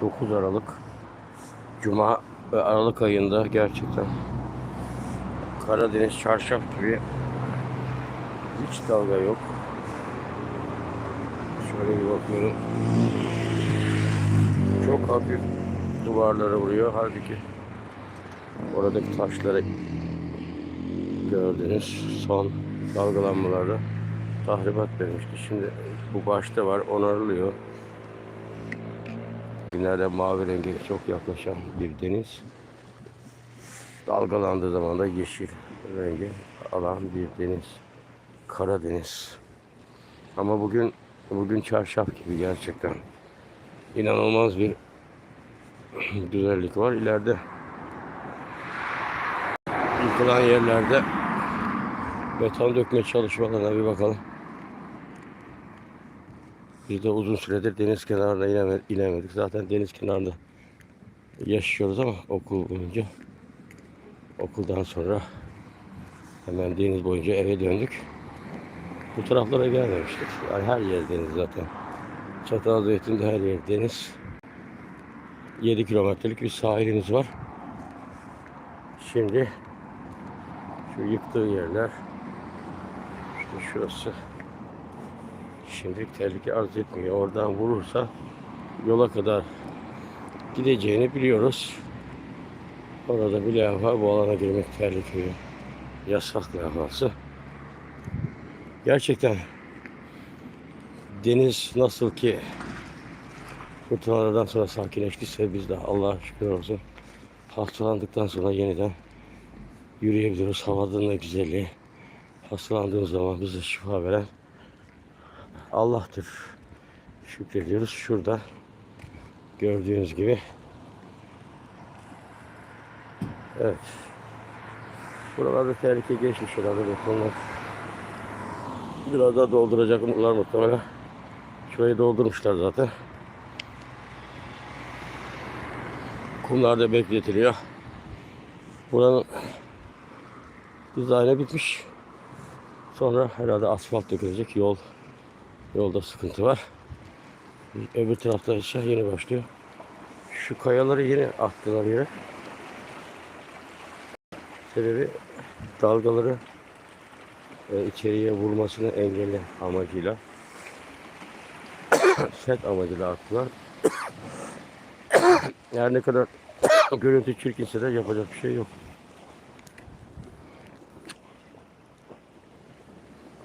9 Aralık Cuma Aralık ayında gerçekten Karadeniz çarşaf gibi hiç dalga yok. Şöyle bir bakıyorum. Çok hafif duvarlara vuruyor. Halbuki oradaki taşları gördünüz son dalgalanmalarda tahribat vermişti. Şimdi bu başta var onarılıyor. Günlerde mavi rengi çok yaklaşan bir deniz. Dalgalandığı zaman da yeşil rengi alan bir deniz. Karadeniz. Ama bugün bugün çarşaf gibi gerçekten. İnanılmaz bir güzellik var. İleride yıkılan yerlerde beton dökme çalışmalarına bir bakalım. Biz de uzun süredir deniz kenarına ineme- inemedik. Zaten deniz kenarında yaşıyoruz ama okul boyunca okuldan sonra hemen deniz boyunca eve döndük. Bu taraflara gelmemiştik. Yani her yer deniz zaten. Çatalzeytin'de her yer deniz. 7 kilometrelik bir sahilimiz var. Şimdi şu yıktığı yerler işte şurası şimdilik tehlike arz etmiyor. Oradan vurursa yola kadar gideceğini biliyoruz. Orada bir levha bu alana girmek tehlikeli. Yasak levhası. Gerçekten deniz nasıl ki fırtınalardan sonra sakinleştiyse biz de Allah'a şükür olsun hastalandıktan sonra yeniden yürüyebiliyoruz. Havanın da güzelliği. Hastalandığımız zaman bize şifa veren Allah'tır. Şükrediyoruz. Şurada gördüğünüz gibi Evet. Buralarda tehlike geçmiş herhalde betonlar. Biraz daha dolduracaklar muhtemelen. Şurayı doldurmuşlar zaten. Kumlar da bekletiliyor. Buranın dizaynı bitmiş. Sonra herhalde asfalt dökülecek. Yol yolda sıkıntı var. Öbür tarafta aşağı yeni başlıyor. Şu kayaları yeni attılar yere. Sebebi dalgaları e, içeriye vurmasını engelle amacıyla set amacıyla attılar. Her ne kadar görüntü çirkinse de yapacak bir şey yok.